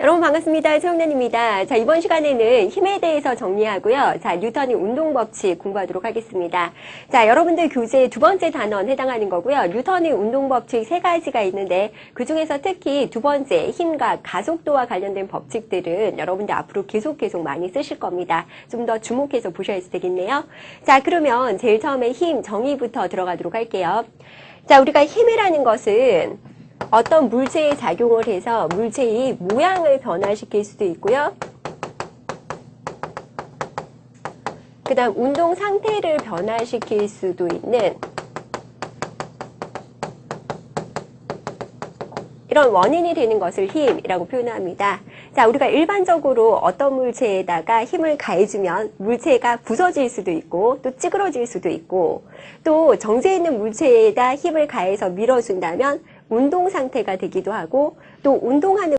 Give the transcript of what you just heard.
여러분 반갑습니다. 최영란입니다. 자, 이번 시간에는 힘에 대해서 정리하고요. 자, 뉴턴의 운동 법칙 공부하도록 하겠습니다. 자, 여러분들 교재 두 번째 단원 해당하는 거고요. 뉴턴의 운동 법칙 세 가지가 있는데 그 중에서 특히 두 번째 힘과 가속도와 관련된 법칙들은 여러분들 앞으로 계속 계속 많이 쓰실 겁니다. 좀 더 주목해서 보셔야 되겠네요. 자, 그러면 제일 처음에 힘 정의부터 들어가도록 할게요. 자, 우리가 힘이라는 것은 어떤 물체에 작용을 해서 물체의 모양을 변화시킬 수도 있고요. 그 다음 운동 상태를 변화시킬 수도 있는 이런 원인이 되는 것을 힘이라고 표현합니다. 자, 우리가 일반적으로 어떤 물체에다가 힘을 가해주면 물체가 부서질 수도 있고 또 찌그러질 수도 있고 또 정지해 있는 물체에다 힘을 가해서 밀어준다면 운동 상태가 되기도 하고 또 운동하는